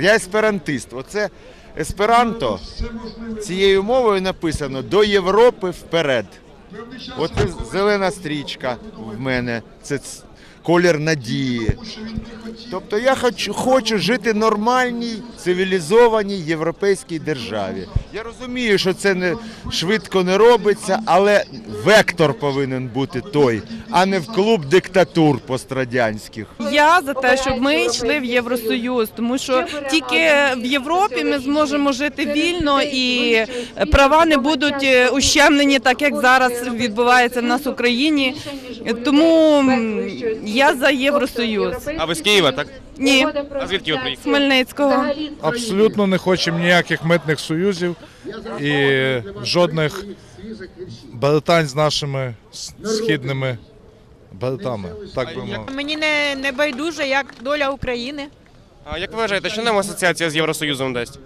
Я есперантист. Оце есперанто цією мовою написано до Європи вперед. Оце зелена стрічка в мене. Це колір надії. Тобто я хочу, хочу жити в нормальній, цивілізованій європейській державі. Я розумію, що це не швидко не робиться, але вектор повинен бути той, а не в клуб диктатур пострадянських. Я за те, щоб ми йшли в Євросоюз, тому що тільки в Європі ми зможемо жити вільно і права не будуть ущемлені, так як зараз відбувається в нас в Україні. Тому я за Євросоюз. А ви з Києва, так? Ні, А звідки ви приїхали? з Хмельницького. Абсолютно не хочемо ніяких митних союзів і жодних балетань з нашими східними балетами. Так би мовити. Мені не, не байдуже, як доля України. А як ви вважаєте, що нам асоціація з Євросоюзом дасть?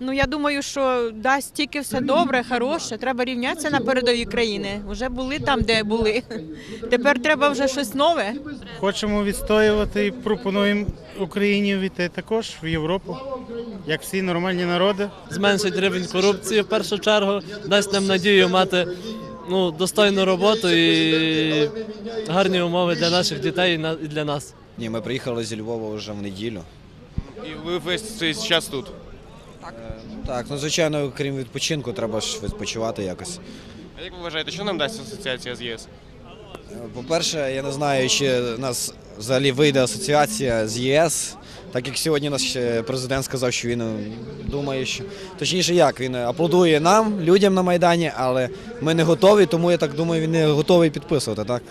Ну я думаю, що дасть тільки все добре, хороше. Треба рівнятися на передові країни. Вже були там, де були. Тепер треба вже щось нове. Хочемо відстоювати і пропонуємо Україні війти також в Європу, як всі нормальні народи. зменшить рівень корупції в першу чергу, дасть нам надію мати ну, достойну роботу і гарні умови для наших дітей і для нас. Ні, ми приїхали зі Львова вже в неділю. І ви весь цей час тут. Так, ну звичайно, крім відпочинку, треба ж відпочивати якось. А як ви вважаєте, що нам дасть асоціація з ЄС? Е, По-перше, я не знаю, чи нас взагалі вийде асоціація з ЄС. Так як сьогодні наш е, президент сказав, що він е, думає, що точніше, як він аплодує нам, людям на Майдані, але ми не готові, тому я так думаю, він не готовий підписувати. Так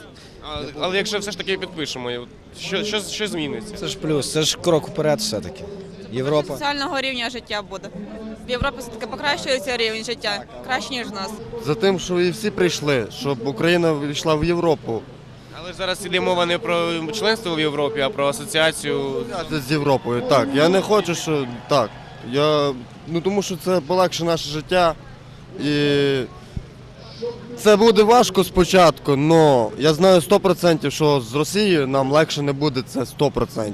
А, але якщо все ж таки підпишемо, що, що, що зміниться? це ж плюс, це ж крок вперед, все-таки. Європа. соціального рівня життя буде. В Європі все-таки покращується рівень життя, краще, ніж в нас. За тим, що і всі прийшли, щоб Україна війшла в Європу. Але ж зараз іде мова не про членство в Європі, а про асоціацію. Я з Європою. Так, я не хочу, що так. Я, ну тому що це полегше наше життя. І це буде важко спочатку, але я знаю 100%, що з Росією нам легше не буде це 100%.